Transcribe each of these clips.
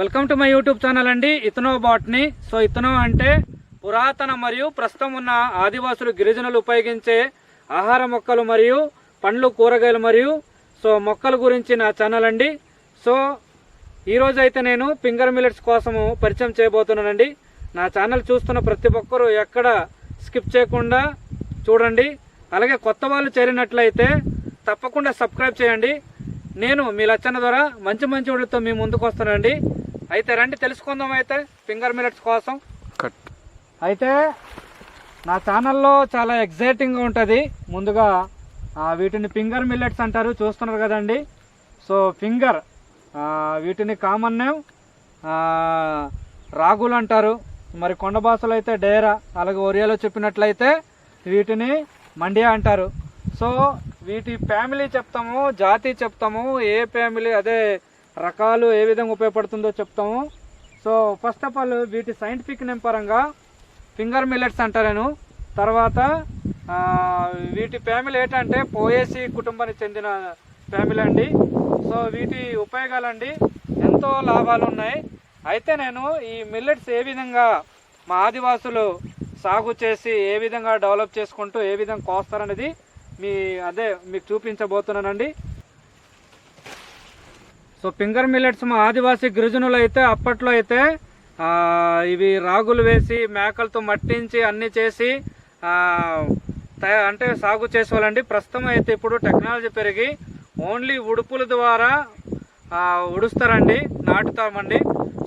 Welcome to my YouTube channel అండి. ఇతనో botany. So ఇతనో అంటే పురాతన మరియు ప్రస్తుతం ఉన్న ఆదివాసులు గిరిజనులు ఉపయోగించే ఆహార మొక్కలు మరియు పండ్లు కూరగాయలు మరియు సో మొక్కల గురించి నా ఛానల్ అండి. సో ఈరోజు అయితే నేను ఫింగర్ మిల్లెట్స్ కోసము పరిచయం చేయబోతున్నానండి. నా ఛానల్ చూస్తున్న ప్రతి ఒక్కరూ ఎక్కడ స్కిప్ చేయకుండా చూడండి. అలాగే కొత్త వాళ్ళు చేరినట్లయితే తప్పకుండా సబ్స్క్రైబ్ చేయండి. నేను మీ లచ్చన ద్వారా మంచి మంచి వీడియోతో మీ ముందుకు వస్తానండి. అయితే రండి తెలుసుకుందాం అయితే. ఫింగర్ మిల్లెట్స్ కోసం. కట్ అయితే నా ఛానల్లో చాలా ఎగ్జైటింగ్గా ఉంటుంది. ముందుగా వీటిని ఫింగర్ మిల్లెట్స్ అంటారు చూస్తున్నారు కదండి. సో ఫింగర్ వీటిని కామన్ నేమ్ రాగులు అంటారు. మరి కొండ భాషలో అయితే డేరా అలాగే ఒరియాలో చెప్పినట్లయితే వీటిని మండియా అంటారు. సో వీటి ఫ్యామిలీ చెప్తాము జాతి చెప్తాము ఏ ఫ్యామిలీ అదే రకాలు ఏ విధంగా ఉపయోగపడుతుందో చెప్తాము. సో ఫస్ట్ ఆఫ్ ఆల్ వీటి సైంటిఫిక్ నేమ్ పరంగా ఫింగర్ మిల్లెట్స్ అంటారేను. తర్వాత వీటి ఫ్యామిలీ ఏంటంటే పోయేసి కుటుంబానికి చెందిన ఫ్యామిలీ అండి. సో వీటి ఉపయోగాలండి. ఎంతో లాభాలు ఉన్నాయి. అయితే నేను ఈ మిల్లెట్స్ ఏ విధంగా మా ఆదివాసులు సాగు చేసి ఏ విధంగా డెవలప్ చేసుకుంటూ ఏ విధంగా కోస్తారనేది మీ అదే మీకు చూపించబోతున్నానండి. సో ఫింగర్ మిల్లెట్స్ మా ఆదివాసీ గిరిజనులు అయితే అప్పట్లో అయితే ఇవి రాగులు వేసి మేకలతో మట్టించి అన్నీ చేసి అంటే సాగు చేసేవాళ్ళండి. ప్రస్తుతం అయితే ఇప్పుడు టెక్నాలజీ పెరిగి ఓన్లీ ఉడుపుల ద్వారా ఉడుస్తారండి నాటుతామండి.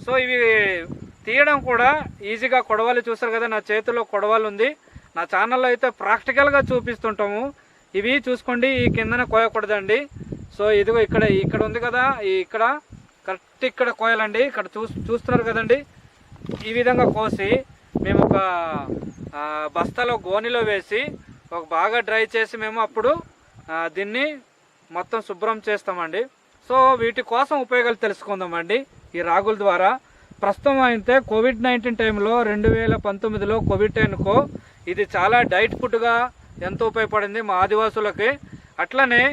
సో ఇవి తీయడం కూడా ఈజీగా కొడవలి చూస్తారు కదా నా చేతిలో కొడవలు ఉంది. నా ఛానల్లో అయితే ప్రాక్టికల్గా చూపిస్తుంటాము. ఇవి చూసుకోండి ఈ కిందన కోయకూడదండి. సో ఇదిగో ఇక్కడ ఇక్కడ ఉంది కదా ఇక్కడ కరెక్ట్ ఇక్కడ కోయాలండి. ఇక్కడ చూ చూస్తున్నారు కదండి. ఈ విధంగా కోసి మేము ఒక బస్తాలో గోనిలో వేసి ఒక బాగా డ్రై చేసి మేము అప్పుడు దీన్ని మొత్తం శుభ్రం చేస్తామండి. సో వీటి కోసం ఉపయోగాలు తెలుసుకుందామండి ఈ రాగుల ద్వారా. ప్రస్తుతం అయితే కోవిడ్ నైన్టీన్ టైంలో రెండు వేల పంతొమ్మిదిలో కోవిడ్ టైంకో ఇది చాలా డైట్ ఫుడ్గా ఎంతో ఉపయోగపడింది మా ఆదివాసులకి. అట్లనే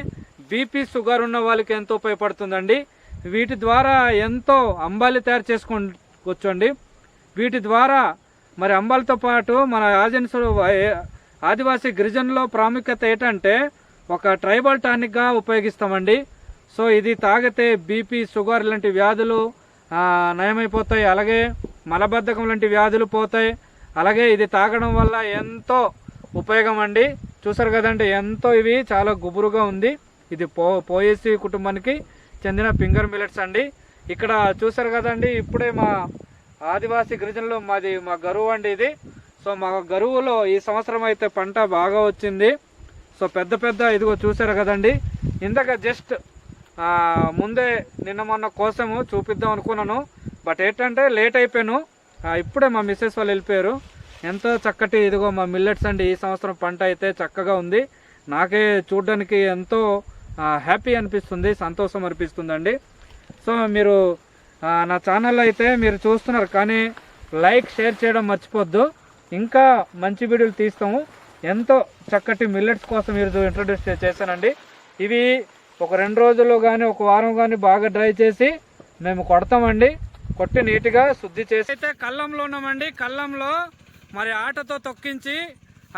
బీపీ షుగర్ ఉన్న వాళ్ళకి ఎంతో ఉపయోగపడుతుందండి. వీటి ద్వారా ఎంతో అంబాలి తయారు చేసుకోండి వీటి ద్వారా మరి అంబాలతో పాటు మన ఆదివాసులు ఆదివాసీ గిరిజనులో ప్రాముఖ్యత ఏంటంటే ఒక ట్రైబల్ టానిక్గా ఉపయోగిస్తామండి. సో ఇది తాగితే బీపీ షుగర్ లాంటి వ్యాధులు నయమైపోతాయి. అలాగే మలబద్ధకం లాంటి వ్యాధులు పోతాయి. అలాగే ఇది తాగడం వల్ల ఎంతో ఉపయోగం అండి. చూసారు కదండి ఎంతో ఇవి చాలా గుబురుగా ఉంది. ఇది పో పోయేసి కుటుంబానికి చెందిన ఫింగర్ మిల్లెట్స్ అండి. ఇక్కడ చూసారు కదండి ఇప్పుడే మా ఆదివాసీ గిరిజనులు మాది మా గరువు అండి ఇది. సో మా గరువులో ఈ సంవత్సరం అయితే పంట బాగా వచ్చింది. సో పెద్ద పెద్ద ఇదిగో చూసారు కదండి. ఇందాక జస్ట్ ముందే నిన్న మొన్న కోసము చూపిద్దాం అనుకున్నాను. బట్ ఏంటంటే లేట్ అయిపోయాను. ఇప్పుడే మా మిస్సెస్ వాళ్ళు వెళ్ళిపోయారు. ఎంతో చక్కటి ఇదిగో మా మిల్లెట్స్ అండి. ఈ సంవత్సరం పంట అయితే చక్కగా ఉంది. నాకే చూడడానికి ఎంతో హ్యాపీ అనిపిస్తుంది సంతోషం అనిపిస్తుందండి. సో మీరు నా ఛానల్లో అయితే మీరు చూస్తున్నారు కానీ లైక్ షేర్ చేయడం మర్చిపోద్దు. ఇంకా మంచి వీడియోలు తీస్తాము. ఎంతో చక్కటి మిల్లెట్స్ కోసం మీరు ఇంట్రొడ్యూస్ చేశానండి. ఇవి ఒక రెండు రోజులు కానీ ఒక వారం కానీ బాగా డ్రై చేసి మేము కొడతామండి. కొట్టి నీట్గా శుద్ధి చేసి అయితే కళ్ళంలో ఉన్నామండి. కళ్ళంలో మరి ఆటతో తొక్కించి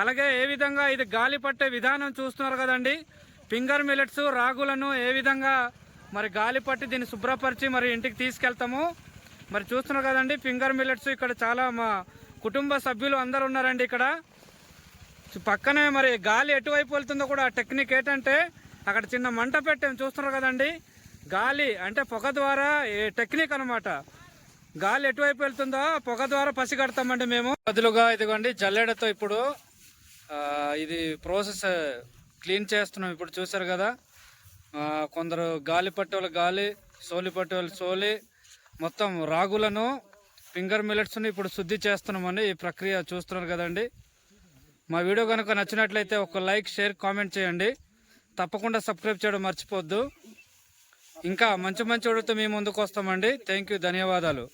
అలాగే ఏ విధంగా ఇది గాలి పట్టే విధానం చూస్తున్నారు కదండి. ఫింగర్ మిల్లెట్స్ రాగులను ఏ విధంగా మరి గాలి పట్టి దీన్ని శుభ్రపరిచి మరి ఇంటికి తీసుకెళ్తాము. మరి చూస్తున్నారు కదండి ఫింగర్ మిల్లెట్స్ ఇక్కడ చాలా మా కుటుంబ సభ్యులు అందరు ఉన్నారండి ఇక్కడ. పక్కనే మరి గాలి ఎటువైపు వెళ్తుందో కూడా టెక్నిక్ ఏంటంటే అక్కడ చిన్న మంట పెట్టాము చూస్తున్నారు కదండి. గాలి అంటే పొగ ద్వారా ఏ టెక్నిక్ అనమాట గాలి ఎటువైపు వెళ్తుందో పొగ ద్వారా పసిగడతామండి మేము. బదులుగా ఇదిగోండి జల్లెడతో ఇప్పుడు ఇది ప్రాసెస్ క్లీన్ చేస్తున్నాం. ఇప్పుడు చూసారు కదా? కొందరు గాలి పట్టేవాళ్ళు గాలి సోలి పట్టేవాళ్ళు సోలి మొత్తం రాగులను ఫింగర్ మిల్లెట్స్ని ఇప్పుడు శుద్ధి చేస్తున్నామండి ఈ ప్రక్రియ చూస్తున్నారు కదండి. మా వీడియో కనుక నచ్చినట్లయితే ఒక లైక్ షేర్ కామెంట్ చేయండి. తప్పకుండా సబ్స్క్రైబ్ చేయడం మర్చిపోద్దు. ఇంకా మంచి మంచి వీడియోతో మీ ముందుకు వస్తామండి. థ్యాంక్ యూ ధన్యవాదాలు.